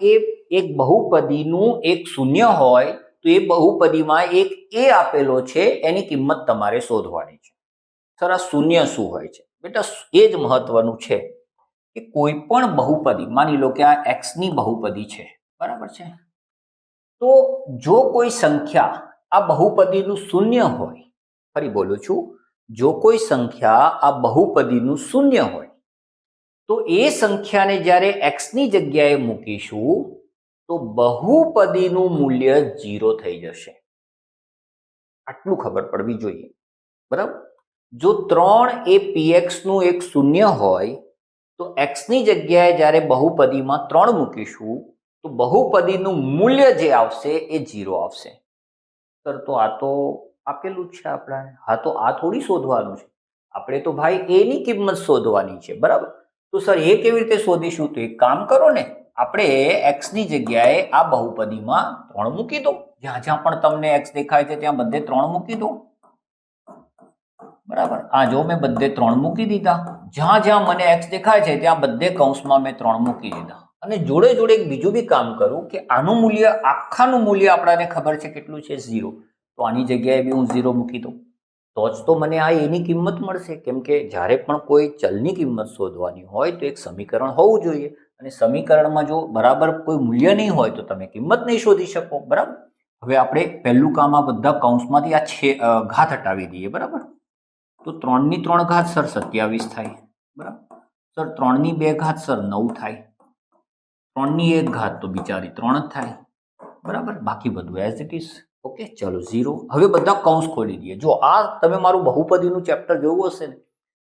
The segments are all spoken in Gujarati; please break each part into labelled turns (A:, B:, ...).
A: એ એક બહુપદીનું એક શૂન્ય હોય, તો એ બહુપદીમાં એક એ આપેલો છે, એની કિંમત તમારે શોધવાની છે. સર શૂન્ય શું હોય છે? બેટા, એ જ મહત્વનું છે કે કોઈ પણ બહુપદી, માની લો કે આ એક્સની બહુપદી છે, બરાબર છે? તો જો કોઈ સંખ્યા આ બહુપદીનું શૂન્ય હોય, ફરી બોલું છું, જો કોઈ સંખ્યા આ બહુપદીનું શૂન્ય હોય તો એ સંખ્યાને જ્યારે એક્સની જગ્યાએ મૂકીશું, તો બહુપદીનું મૂલ્ય ઝીરો થઈ જશે. આટલું ખબર પડવી જોઈએ. બરાબર? જો ત્રણ એ પીએક્સનું એક શૂન્ય હોય, તો એક્સની જગ્યાએ જ્યારે બહુપદીમાં ત્રણ મૂકીશું, તો બહુપદીનું મૂલ્ય જે આવશે એ ઝીરો આવશે. સર, તો આ તો આપેલું જ છે આપણાને. હા, તો આ થોડી શોધવાનું છે. આપણે તો ભાઈ એની કિંમત શોધવાની છે. બરાબર? તો સર, એ કેવી રીતે શોધીશું? તો એક કામ કરો ને, આપણે એક્સની જગ્યાએ આ બહુપદીમાં ત્રણ મૂકી દો. જ્યાં જ્યાં પણ તમને એક્સ દેખાય છે, ત્યાં બધે ત્રણ મૂકી દો. બરાબર? આ જો મેં બધે ત્રણ મૂકી દીધા. જ્યાં જ્યાં મને એક્સ દેખાય છે, ત્યાં બધે કૌંસમાં મેં ત્રણ મૂકી દીધા. અને જોડે જોડે એક બીજું બી કામ કરું કે આનું મૂલ્ય, આખાનું મૂલ્ય આપણાને ખબર છે કેટલું છે? ઝીરો. તો આની જગ્યાએ બી હું ઝીરો મૂકી દઉં. તો જ તો મને આ એની કિંમત મળશે. કેમ કે જ્યારે પણ કોઈ ચલની કિંમત શોધવાની હોય તો એક સમીકરણ હોવું જોઈએ. અને સમીકરણમાં જો બરાબર કોઈ મૂલ્ય નહીં હોય તો તમે કિંમત નહીં શોધી શકો. બરાબર? હવે આપણે પહેલું કામ આ બધા કૌંસમાંથી આ છે ઘાત હટાવી દઈએ. બરાબર? તો ત્રણની ત્રણ ઘાત સર સત્યાવીસ થાય. બરાબર? સર, ત્રણની બે ઘાત સર નવ થાય. ત્રણની એક ઘાત તો બિચારી ત્રણ જ થાય. બરાબર? બાકી બધું એઝ ઇટ ઇઝ ઓકે, ચલો, ઝીરો. હવે બધા કૌંસ ખોલી દઈએ. જો આ તમે મારું બહુપદીનું ચેપ્ટર જોયું હશે ને,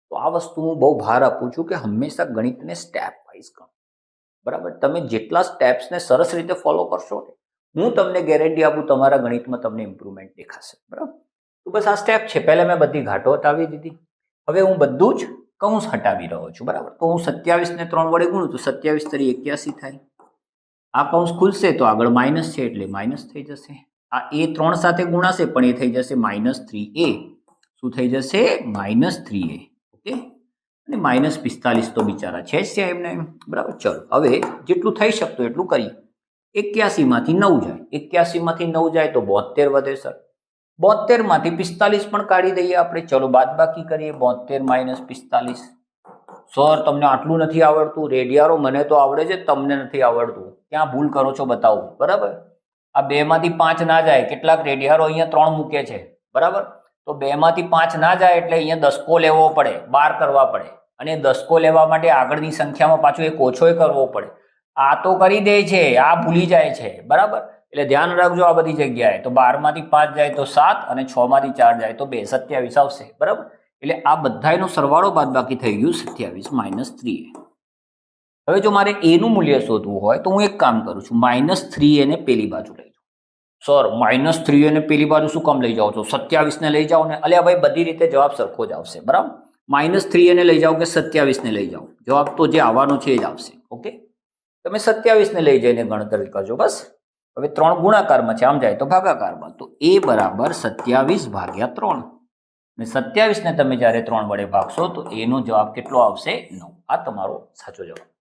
A: તો આ વસ્તુ હું બહુ ભાર આપું છું કે હંમેશા ગણિતને સ્ટેપ વાઇઝ કરો બરાબર? તમે જેટલા સ્ટેપ્સને સરસ રીતે ફોલો કરશો ને, હું તમને ગેરંટી આપું તમારા ગણિતમાં તમને ઇમ્પ્રુવમેન્ટ દેખાશે. બરાબર? તો બસ આ સ્ટેપ છે. પહેલાં મેં બધી ઘાટો હટાવી દીધી. હવે હું બધું જ કૌંસ હટાવી રહ્યો છું. બરાબર? તો હું સત્યાવીસને ત્રણ વડે ગુણું તો સત્યાવીસ તરી એક્યાસી થાય. આ કૌંસ ખુલશે તો આગળ માઇનસ છે એટલે માઇનસ થઈ જશે. આ એ ત્રણ સાથે ગુણાશે, પણ એ થઈ જશે માઇનસ થ્રી એ શું થઈ જશે? માઇનસ થ્રી એ ઓકે? અને માઇનસ પિસ્તાલીસ તો બિચારા છે જ ત્યાં એમને. બરાબર? ચલો, હવે જેટલું થઈ શકતું એટલું કરીએ. એક્યાસીમાંથી નવ જાય. એક્યાસીમાંથી નવ જાય તો બોતેર વધે, સર. બોતેરમાંથી પિસ્તાલીસ પણ કાઢી દઈએ આપણે. ચલો, બાદબાકી કરીએ. બોતેર માઇનસ પિસ્તાલીસ. સર, તમને આટલું નથી આવડતું. રેડિયારો, મને તો આવડે છે તમને નથી આવડતું. ક્યાં ભૂલ કરો છો, બતાવો. બરાબર? આ બેમાંથી પાંચ ના જાય, કેટલાક રેડિયારો અહીંયા ત્રણ મૂકે છે, બરાબર? તો બેમાંથી પાંચ ના જાય એટલે અહીંયા દસકો લેવો પડે, બાર કરવા પડે. અને દસકો લેવા માટે આગળની સંખ્યામાં પાછું એક ઓછોય કરવો પડે. આ તો કરી દે છે, આ ભૂલી જાય છે, બરાબર? એટલે ધ્યાન રાખજો આ બધી જગ્યાએ. તો બારમાંથી પાંચ જાય તો સાત અને છ માંથી ચાર જાય તો બે, સત્યાવીસ આવશે, બરાબર? એટલે આ બધાયનો સરવાળો બાદ બાકી થઈ ગયું, સત્યાવીસ માઇનસ થ્રી હવે જો મારે એનું મૂલ્ય શોધવું હોય તો હું એક કામ કરું છું, માઇનસ થ્રી એને પેલી બાજુ લઈ. સર માઇનસ થ્રી અને પેલી બાજુ શું કામ લઈ જાઓ છો? સત્યાવીસને લઈ જાઓ ને અલ્યા ભાઈ બધી રીતે જવાબ સરખો જ આવશે, બરાબર? માઇનસ થ્રી એને લઈ જાઓ કે સત્યાવીસને લઈ જાઓ? જવાબ તો જે આવવાનો છે એ જ આવશે ઓકે તમે સત્યાવીસને લઈ જઈને ગણતરી કરજો, બસ? હવે ત્રણ ગુણાકારમાં છે, આમ જાય તો ભાગાકારમાં. તો એ બરાબર સત્યાવીસ ભાગ્યા ત્રણ. અને સત્યાવીસને તમે જ્યારે ત્રણ વડે ભાગશો તો એનો જવાબ કેટલો આવશે? નવ. આ તમારો સાચો જવાબ.